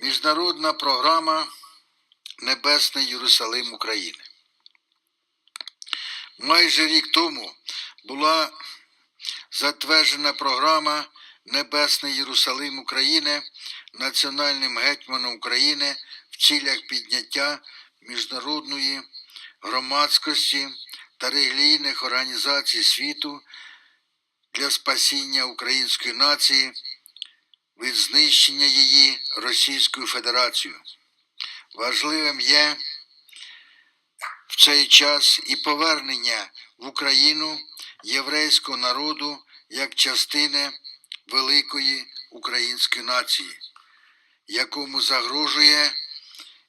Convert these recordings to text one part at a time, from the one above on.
Міжнародна програма Небесний Єрусалим України. Майже рік тому була затверджена програма Небесний Єрусалим України національним гетьманом України в цілях підняття міжнародної громадськості та релігійних організацій світу для спасіння української нації від знищення її Російською Федерацією. Важливим є в цей час і повернення в Україну єврейського народу як частини великої української нації, якому загрожує,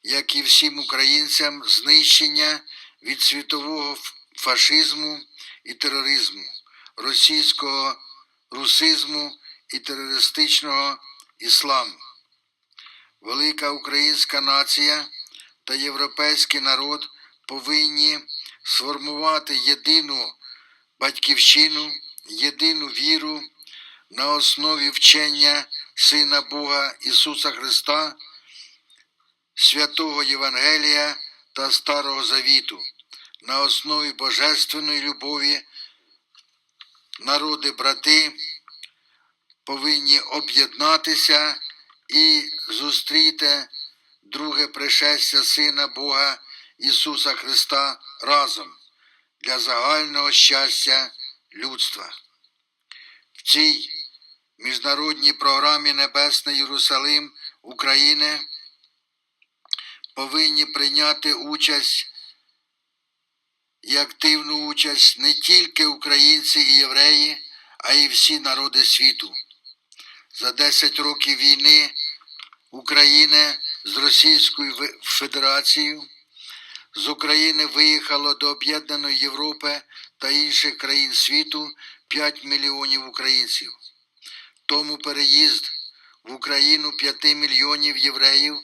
як і всім українцям, знищення від світового фашизму і тероризму, російського русизму і терористичного ісламу. Велика українська нація та європейський народ повинні сформувати єдину батьківщину, єдину віру на основі вчення Сина Бога Ісуса Христа, святого Євангелія та Старого Завіту, на основі божественної любові, народи брати повинні об'єднатися і зустріти друге пришестя Сина Бога Ісуса Христа разом для загального щастя людства. В цій міжнародній програмі Небесний Єрусалим України повинні прийняти участь і активну участь не тільки українці і євреї, а й всі народи світу. За 10 років війни України з Російською Федерацією з України виїхало до Об'єднаної Європи та інших країн світу 5 мільйонів українців. Тому переїзд в Україну 5 мільйонів євреїв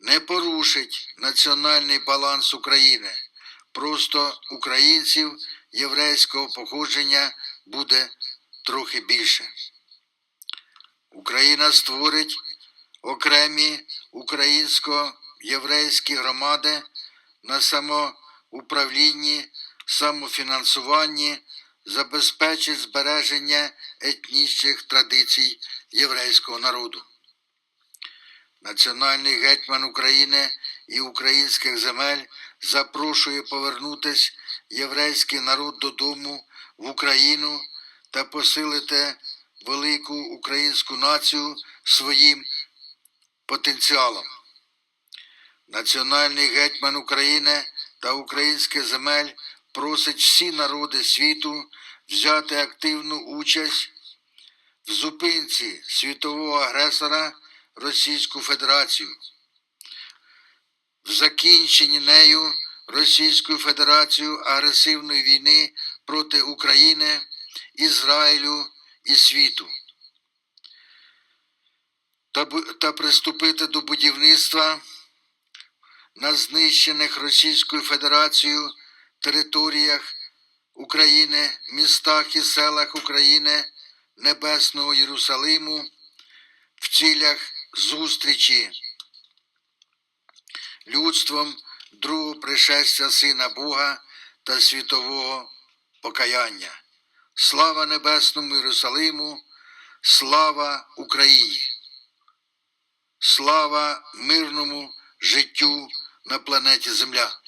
не порушить національний баланс України. Просто українців єврейського походження буде трохи більше. Україна створить окремі українсько-єврейські громади на самоуправлінні, самофінансуванні, забезпечить збереження етнічних традицій єврейського народу. Національний гетьман України і українських земель запрошує повернутись єврейський народ додому в Україну та посилити велику українську націю своїм потенціалом. Національний гетьман України та українських земель просить всі народи світу взяти активну участь в зупинці світового агресора Російську Федерацію, в закінченні нею Російською Федерацією агресивної війни проти України, Ізраїлю і світу. Та, та приступити до будівництва на знищених Російською Федерацією територіях України, містах і селах України, Небесного Єрусалиму в цілях зустрічі людством другого пришестя Сина Бога та світового покаяння. Слава Небесному Єрусалиму, слава Україні! Слава мирному життю на планеті Земля!